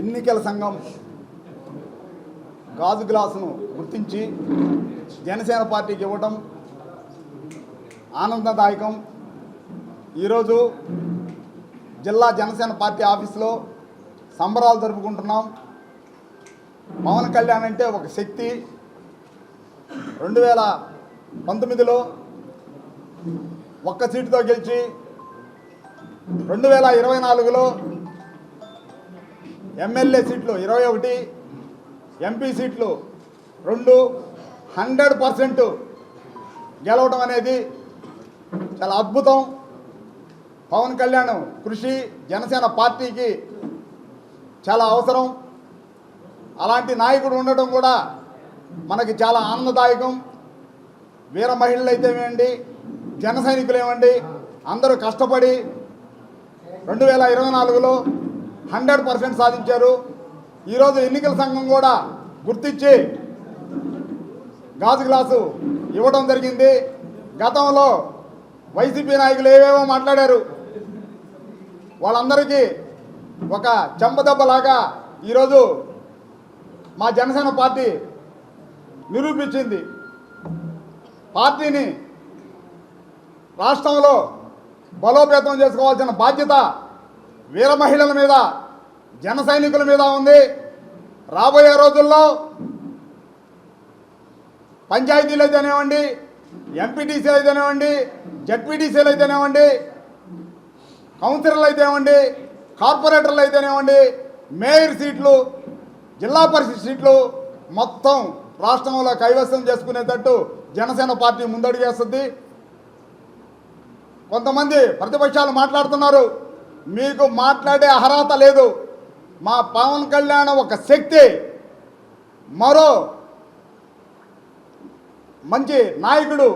ఎన్నికల సంఘం గాజు గ్లాసును గుర్తించి జనసేన పార్టీకి ఇవ్వటం ఆనందదాయకం. ఈరోజు జిల్లా జనసేన పార్టీ ఆఫీసులో సంబరాలు జరుపుకుంటున్నాం. పవన్ కళ్యాణ్ అంటే ఒక శక్తి. రెండు వేల పంతొమ్మిదిలో ఒక్క సీటుతో గెలిచి రెండు వేల ఇరవై నాలుగులో ఎమ్మెల్యే సీట్లు ఇరవై ఒకటి ఎంపీ సీట్లు రెండు హండ్రెడ్ పర్సెంట్ గెలవడం అనేది చాలా అద్భుతం. పవన్ కళ్యాణ్ కృషి జనసేన పార్టీకి చాలా అవసరం. అలాంటి నాయకుడు ఉండటం కూడా మనకి చాలా ఆనందదాయకం. వీర మహిళలు అయితే జన సైనికులు ఏమండి అందరూ కష్టపడి రెండు వేల ఇరవై నాలుగులో హండ్రెడ్ పర్సెంట్ సాధించారు. ఈరోజు ఎన్నికల సంఘం కూడా గుర్తించి గాజు గ్లాసు ఇవ్వడం జరిగింది. గతంలో వైసీపీ నాయకులు ఏవేవో మాట్లాడారు. వాళ్ళందరికీ ఒక చెంపదెబ్బలాగా ఈరోజు మా జనసేన పార్టీ నిరూపించింది. పార్టీని రాష్ట్రంలో బలోపేతం చేసుకోవాల్సిన బాధ్యత వీర మహిళల మీద జన సైనికుల మీద ఉంది. రాబోయే రోజుల్లో పంచాయతీలు అయితేనేవ్వండి ఎంపీటీసీలు అయితేనేవ్వండి జడ్పీటీసీలు అయితేనేవ్వండి కౌన్సిలర్లు అయితేనేవ్వండి కార్పొరేటర్లు అయితేనేవ్వండి మేయర్ సీట్లు జిల్లా పరిషత్ సీట్లు మొత్తం రాష్ట్రంలో కైవసం చేసుకునేటట్టు జనసేన పార్టీ ముందడుగు చేస్తుంది కొంతమంది ప్రతిపక్షాలు మాట్లాడుతున్నారు. మీకు మాట్లాడే అర్హత లేదు. మా పవన్ కళ్యాణ్ ఒక శక్తి. మరో మంచి నాయకుడు.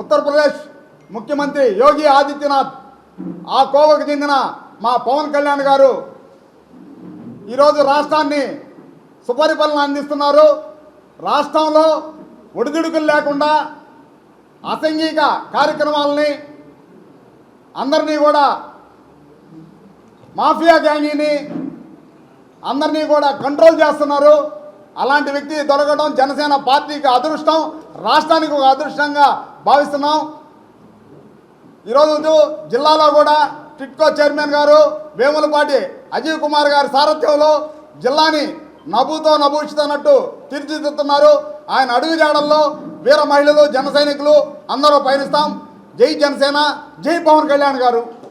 ఉత్తరప్రదేశ్ ముఖ్యమంత్రి యోగి ఆదిత్యనాథ్. ఆ కోవకు చెందిన మా పవన్ కళ్యాణ్ గారు ఈరోజు రాష్ట్రాన్ని సుపరిపాలన అందిస్తున్నారు. రాష్ట్రంలో ఒడిదుడుకులు లేకుండా అసంఘిక కార్యక్రమాలని అందరినీ కూడా మాఫియా గ్యాంగిని అందరినీ కూడా కంట్రోల్ చేస్తున్నారు. అలాంటి వ్యక్తి దొరకడం జనసేన పార్టీకి అదృష్టం రాష్ట్రానికి ఒక అదృష్టంగా భావిస్తున్నాం. ఈరోజు జిల్లాలో కూడా టిట్కో చైర్మన్ గారు వేములపాటి అజీవ్ కుమార్ గారి సారథ్యంలో జిల్లాని నభుతో నభూషితన్నట్టు తీర్చిదిద్దుతున్నారు. ఆయన అడుగు జాడల్లో వీర మహిళలు జన సైనికులు అందరూ పయనిస్తాం. జై జనసేన జై పవన్ కళ్యాణ్ గారు.